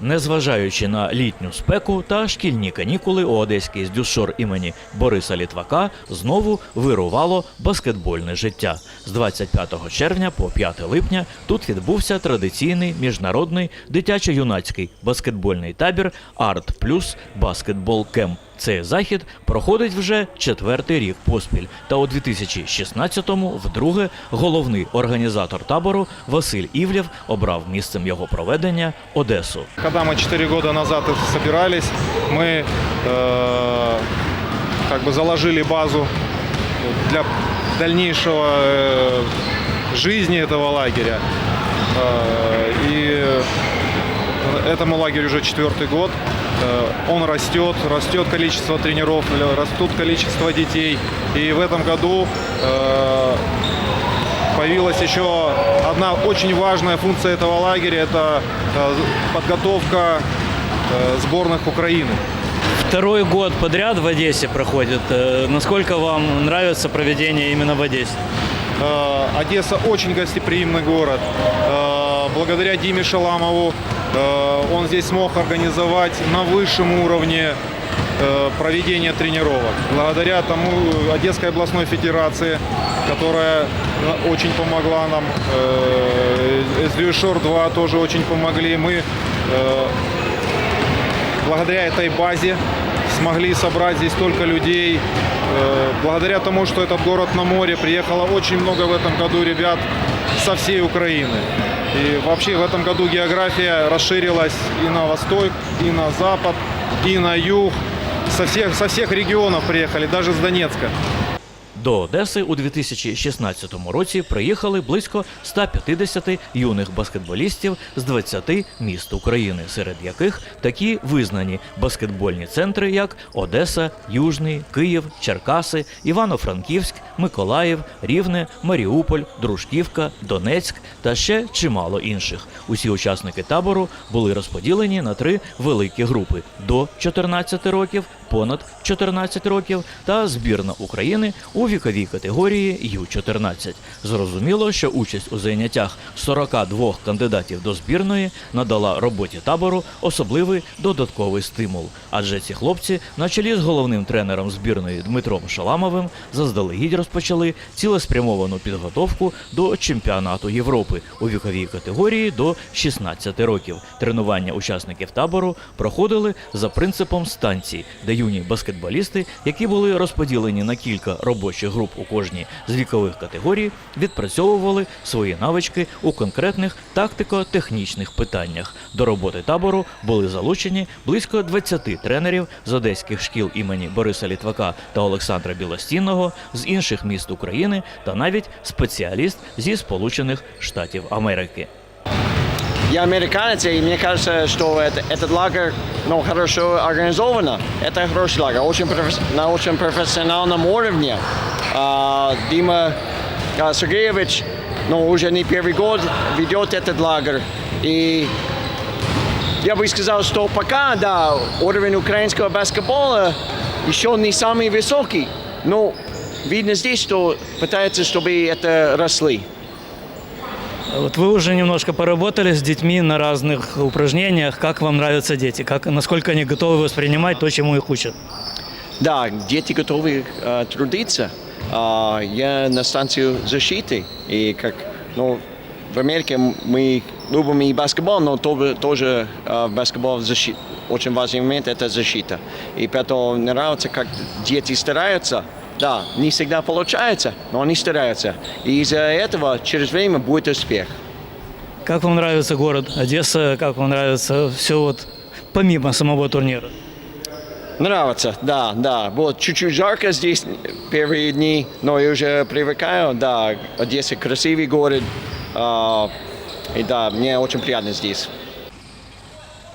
Незважаючи на літню спеку та шкільні канікули, у одеський здюшор імені Бориса Літвака знову вирувало баскетбольне життя. З 25 червня по 5 липня тут відбувся традиційний міжнародний дитячо-юнацький баскетбольний табір Арт Плюс Баскетбол Кемп. Цей захід проходить вже четвертий рік поспіль. Та у 2016-му вдруге головний організатор табору Василь Івлєв обрав місцем його проведення Одесу. Когда мы 4 года назад это собирались, мы э, как бы заложили базу для дальнейшего э, жизни этого лагеря. Э, и этому лагерю уже четвертый год. Э, Он растет, растет количество тренеров, растут количество детей. И в этом году э, появилась еще одна очень важная функция этого лагеря – это э, подготовка э, сборных Украины. Второй год подряд в Одессе проходит. Э, Насколько вам нравится проведение именно в Одессе? Э, Одесса очень гостеприимный город. Благодаря Диме Шаламову э, он здесь смог организовать на высшем уровне э, проведение тренировок. Благодаря тому Одесской областной федерации, которая э, очень помогла нам, э, СДЮШОР 2 тоже очень помогли. Мы благодаря этой базе смогли собрать здесь столько людей. Благодаря тому, что этот город на море, приехало очень много в этом году ребят со всей Украины. И вообще в этом году география расширилась и на восток, и на запад, и на юг. Со всех, со всех регионов приехали, даже с Донецка. До Одеси у 2016 році приїхали близько 150 юних баскетболістів з 20 міст України, серед яких такі визнані баскетбольні центри, як Одеса, Южний, Київ, Черкаси, Івано-Франківськ, Миколаїв, Рівне, Маріуполь, Дружківка, Донецьк та ще чимало інших. Усі учасники табору були розподілені на три великі групи до 14 років, понад 14 років та збірна України у віковій категорії Ю-14. Зрозуміло, що участь у заняттях 42 кандидатів до збірної надала роботі табору особливий додатковий стимул. Адже ці хлопці, на чолі з головним тренером збірної Дмитром Шаламовим, заздалегідь розпочали цілеспрямовану підготовку до чемпіонату Європи у віковій категорії до 16 років. Тренування учасників табору проходили за принципом станцій, де юні баскетболісти, які були розподілені на кілька робочих груп у кожній з вікових категорій, відпрацьовували свої навички у конкретних тактико-технічних питаннях. До роботи табору були залучені близько 20 тренерів з одеських шкіл імені Бориса Літвака та Олександра Білостінного, з інших міст України та навіть спеціаліст зі Сполучених Штатів Америки. Я американец, и мне кажется, что это- этот лагерь ну, хорошо организовано. Это хороший лагерь, очень професс- на очень профессиональном уровне. А, Дима а, Сергеевич ну, уже не первый год ведет этот лагерь. И я бы сказал, что пока, да, уровень украинского баскетбола еще не самый высокий. Но видно здесь, что пытаются, чтобы это росли. Вот вы уже немножко поработали с детьми на разных упражнениях. Как вам нравятся дети? Как, насколько они готовы воспринимать то, чему их учат? Да, дети готовы э, трудиться. А, я на станцию защиты. И как, ну, в Америке мы любим и баскетбол, но тоже, тоже э, баскетбол защи- очень важный момент – это защита. И поэтому мне нравится, как дети стараются. Да, не всегда получается, но они стараются. И из-за этого через время будет успех. Как вам нравится город Одесса? Как вам нравится все вот помимо самого турнира? Нравится, да, да. Было чуть-чуть жарко здесь первые дни, но я уже привыкаю, да. Одесса красивый город. а, и да, мне очень приятно здесь.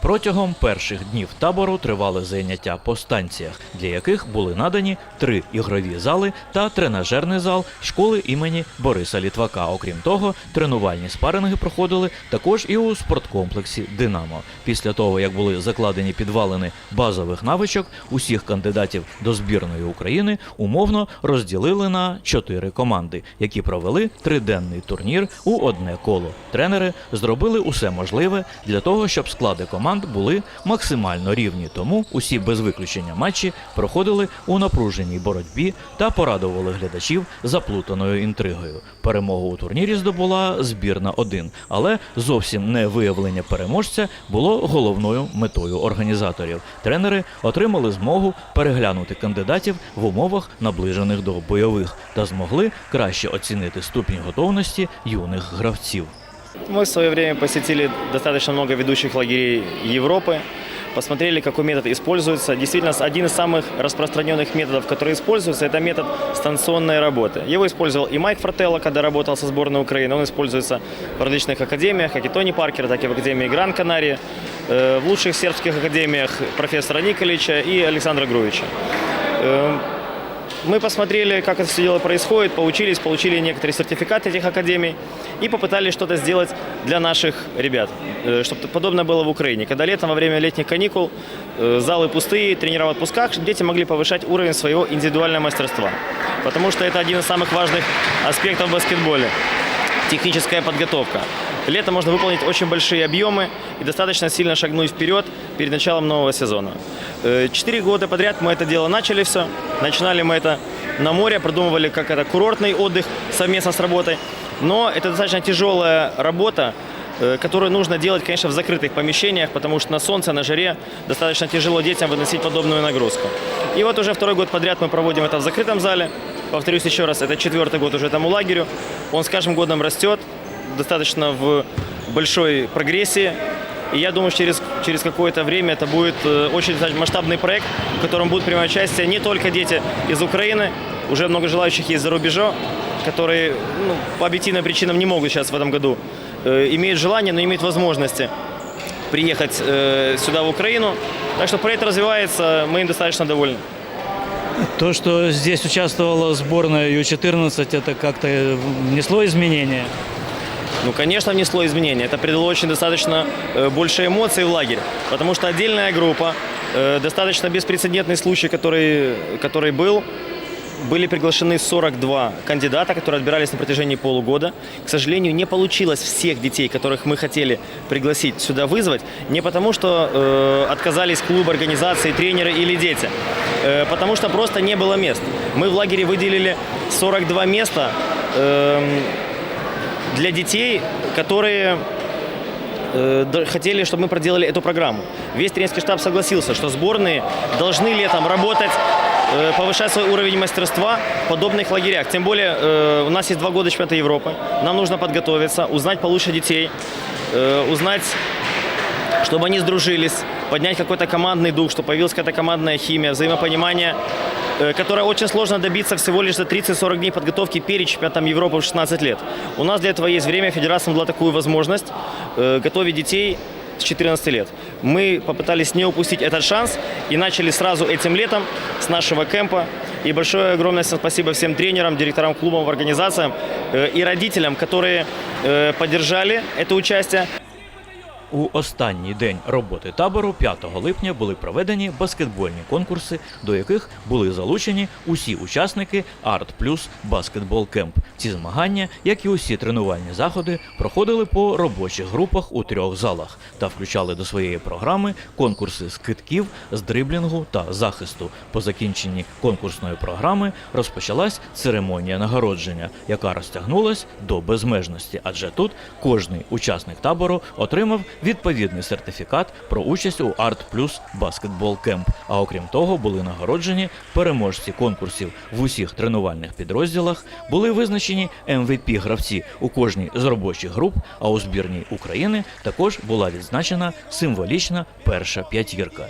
Протягом перших днів табору тривали заняття по станціях, для яких були надані три ігрові зали та тренажерний зал школи імені Бориса Літвака. Окрім того, тренувальні спаринги проходили також і у спорткомплексі Динамо. Після того, як були закладені підвалини базових навичок, усіх кандидатів до збірної України умовно розділили на чотири команди, які провели триденний турнір у одне коло. Тренери зробили усе можливе для того, щоб склади команд команд були максимально рівні, тому усі без виключення матчі проходили у напруженій боротьбі та порадували глядачів заплутаною інтригою. Перемогу у турнірі здобула збірна 1, але зовсім не виявлення переможця було головною метою організаторів. Тренери отримали змогу переглянути кандидатів в умовах наближених до бойових та змогли краще оцінити ступінь готовності юних гравців. Мы в свое время посетили достаточно много ведущих лагерей Европы, посмотрели, какой метод используется. Действительно, один из самых распространенных методов, который используется, это метод станционной работы. Его использовал и Майк Фрателло, когда работал со сборной Украины. Он используется в различных академиях, как и Тони Паркер, так и в Академии Гран Канария, э, в лучших сербских академиях профессора Николича и Александра Груевича. Э, мы посмотрели, как это все дело происходит, поучились, получили некоторые сертификаты этих академий и попытались что-то сделать для наших ребят, э, чтобы подобное было в Украине. Когда летом, во время летних каникул, э, залы пустые, тренера в отпусках, чтобы дети могли повышать уровень своего индивидуального мастерства. Потому что это один из самых важных аспектов в баскетболе техническая подготовка. Летом можно выполнить очень большие объемы и достаточно сильно шагнуть вперед перед началом нового сезона. Э, Четыре года подряд мы это дело начали все. Начинали мы это на море, продумывали, как это курортный отдых совместно с работой. Но это достаточно тяжелая работа, э, которую нужно делать, конечно, в закрытых помещениях, потому что на солнце, на жаре достаточно тяжело детям выносить подобную нагрузку. И вот уже второй год подряд мы проводим это в закрытом зале. Повторюсь еще раз, это четвертый год уже этому лагерю. Он с каждым годом растет, достаточно в большой прогрессии. И я думаю, через, через какое-то время это будет э, очень масштабный проект, в котором будут принимать участие не только дети из Украины, уже много желающих есть за рубежом, которые ну, по объективным причинам не могут сейчас в этом году, э, имеют желание, но имеют возможности приехать э, сюда, в Украину. Так что проект развивается, мы им достаточно довольны. То, что здесь участвовала сборная Ю-14, это как-то внесло изменения? Ну, конечно, внесло изменения. Это придало очень достаточно э, больше эмоций в лагерь. Потому что отдельная группа, э, достаточно беспрецедентный случай, который, который был, были приглашены 42 кандидата, которые отбирались на протяжении полугода. К сожалению, не получилось всех детей, которых мы хотели пригласить сюда вызвать, не потому что э, отказались клубы, организации, тренеры или дети, э, потому что просто не было мест. Мы в лагере выделили 42 места эм, для детей, которые э, хотели, чтобы мы проделали эту программу. Весь тренерский штаб согласился, что сборные должны летом работать, э, повышать свой уровень мастерства в подобных лагерях. Тем более э, у нас есть два года чемпионата Европы. Нам нужно подготовиться, узнать получше детей, узнать чтобы они сдружились, поднять какой-то командный дух, чтобы появилась какая-то командная химия, взаимопонимание, которое очень сложно добиться всего лишь за 30-40 дней подготовки перед чемпионатом Европы в 16 лет. У нас для этого есть время, федерация дала такую возможность э, готовить детей с 14 лет. Мы попытались не упустить этот шанс и начали сразу этим летом с нашего кемпа. И большое огромное спасибо всем тренерам, директорам клубов, организациям э, и родителям, которые э, поддержали это участие. У останній день роботи табору 5 липня були проведені баскетбольні конкурси, до яких були залучені усі учасники Art Plus Basketball Camp. Ці змагання, як і усі тренувальні заходи, проходили по робочих групах у трьох залах та включали до своєї програми конкурси з китків, з дриблінгу та захисту. По закінченні конкурсної програми розпочалась церемонія нагородження, яка розтягнулась до безмежності, адже тут кожний учасник табору отримав відповідний сертифікат про участь у Art Plus Basketball Camp. А окрім того, були нагороджені переможці конкурсів в усіх тренувальних підрозділах, були визначені MVP гравці у кожній з робочих груп. А у збірній України також була відзначена символічна перша п'ятірка.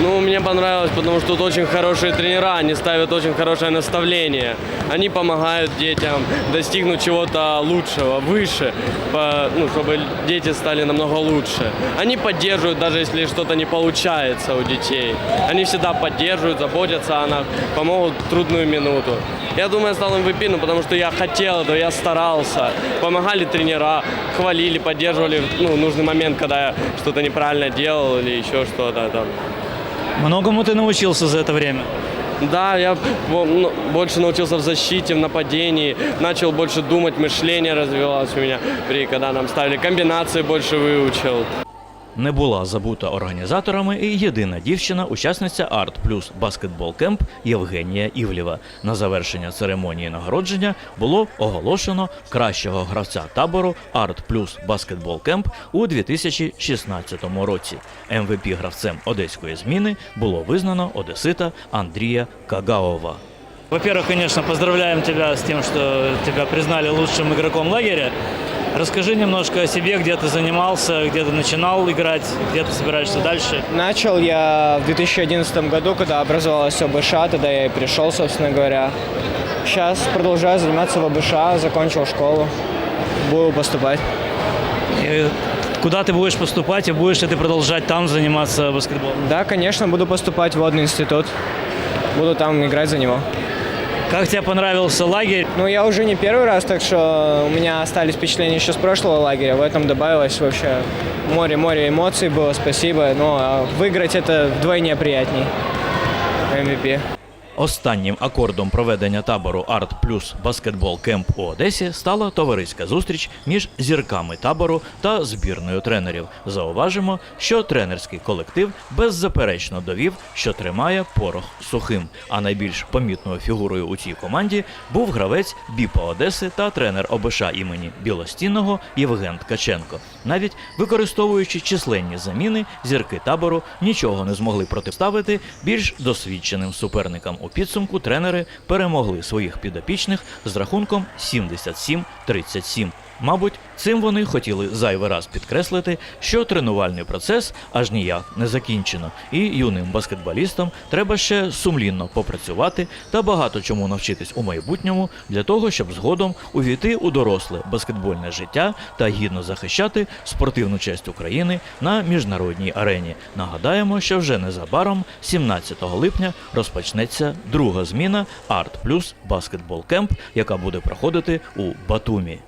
Ну, мне понравилось, потому что тут очень хорошие тренера, они ставят очень хорошее наставление. Они помогают детям достигнуть чего-то лучшего, выше, по- ну, чтобы дети стали намного лучше. Они поддерживают, даже если что-то не получается у детей. Они всегда поддерживают, заботятся о нас, помогут в трудную минуту. Я думаю, я стал MVP, ну, потому что я хотел этого, я старался. Помогали тренера, хвалили, поддерживали ну, нужный момент, когда я что-то неправильно делал или еще что-то там. Многому ты научился за это время? Да, я бо- ну, больше научился в защите, в нападении, начал больше думать, мышление развивалось у меня, при, когда нам ставили комбинации, больше выучил. Не була забута організаторами і єдина дівчина, учасниця Арт Плюс Баскетбол Кемп Євгенія Івлєва. На завершення церемонії нагородження було оголошено кращого гравця табору Арт Плюс Баскетбол Кемп у 2016 році. МВП гравцем одеської зміни було визнано одесита Андрія Кагаова. Во-первых, конечно, поздравляем тебя с тем, что тебя признали лучшим игроком лагеря. Расскажи немножко о себе, где ты занимался, где ты начинал играть, где ты собираешься дальше. Начал я в 2011 году, когда образовалась ОБШ, тогда я и пришел, собственно говоря. Сейчас продолжаю заниматься в ОБШ, закончил школу, буду поступать. И куда ты будешь поступать и будешь ли ты продолжать там заниматься баскетболом? Да, конечно, буду поступать в водный институт, буду там играть за него. Как тебе понравился лагерь? Ну, я уже не первый раз, так что у меня остались впечатления еще с прошлого лагеря. В этом добавилось вообще море-море эмоций было, спасибо. Но а выиграть это вдвойне приятней. MVP. Останнім акордом проведення табору Арт Плюс Баскетбол Кемп у Одесі стала товариська зустріч між зірками табору та збірною тренерів. Зауважимо, що тренерський колектив беззаперечно довів, що тримає порох сухим. А найбільш помітною фігурою у цій команді був гравець Біпа Одеси та тренер ОБШ імені Білостінного Євген Ткаченко. Навіть використовуючи численні заміни, зірки табору нічого не змогли протиставити більш досвідченим суперникам. У підсумку тренери перемогли своїх підопічних з рахунком 77-37. Мабуть, цим вони хотіли зайвий раз підкреслити, що тренувальний процес аж ніяк не закінчено, і юним баскетболістам треба ще сумлінно попрацювати та багато чому навчитись у майбутньому для того, щоб згодом увійти у доросле баскетбольне життя та гідно захищати спортивну честь України на міжнародній арені. Нагадаємо, що вже незабаром, 17 липня, розпочнеться друга зміна Арт Плюс Баскетбол Кемп, яка буде проходити у Батумі.